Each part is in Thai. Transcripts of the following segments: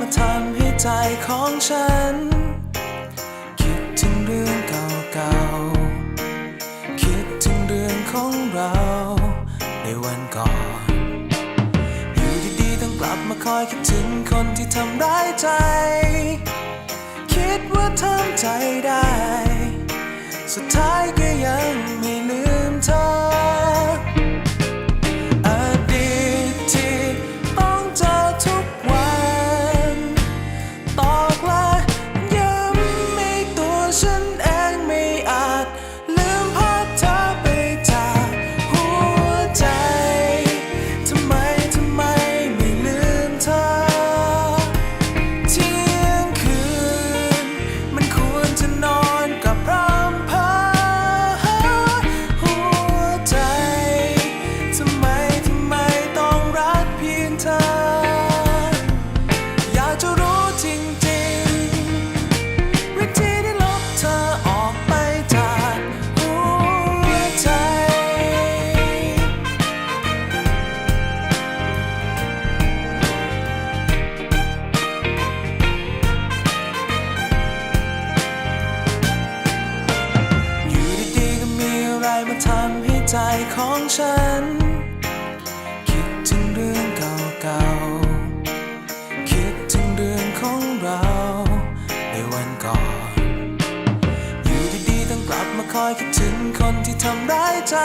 มาทำใจของฉัน คิดถึงเรื่องเก่าๆ คิดถึงเรื่องของเรา ในวันก่อน อยู่ดีๆ ต้องกลับมาคอยคิดถึงคนที่ทำร้ายใจ ของฉัน คิดถึงเรื่องเก่าๆ คิดถึงเรื่องของเรา ในวันก่อน อยู่ดีๆต้องกลับมาคอยคิดถึงคนที่ทำร้ายใจ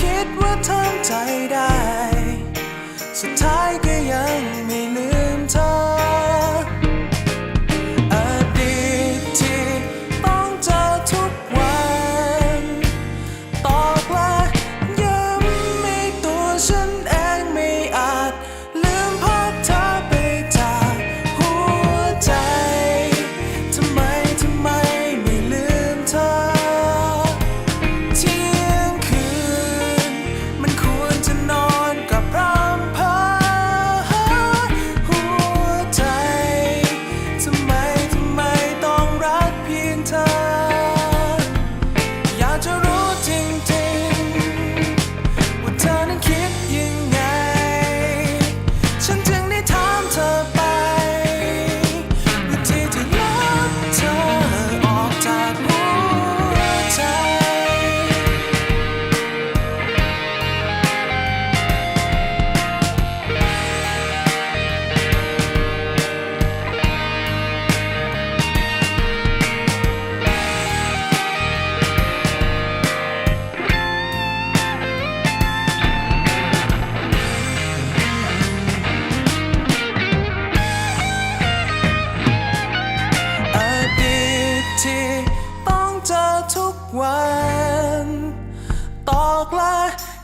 คิดว่าทำใจได้ สุดท้าย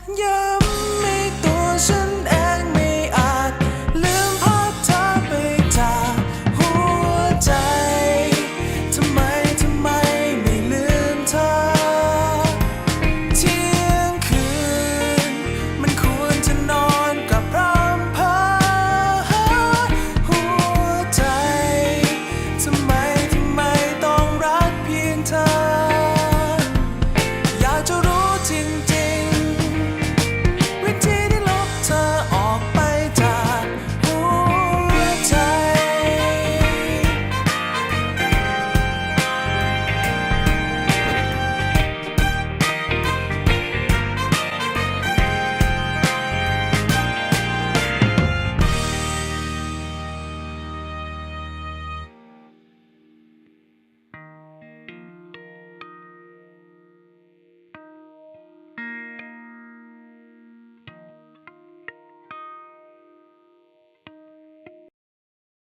Yeah.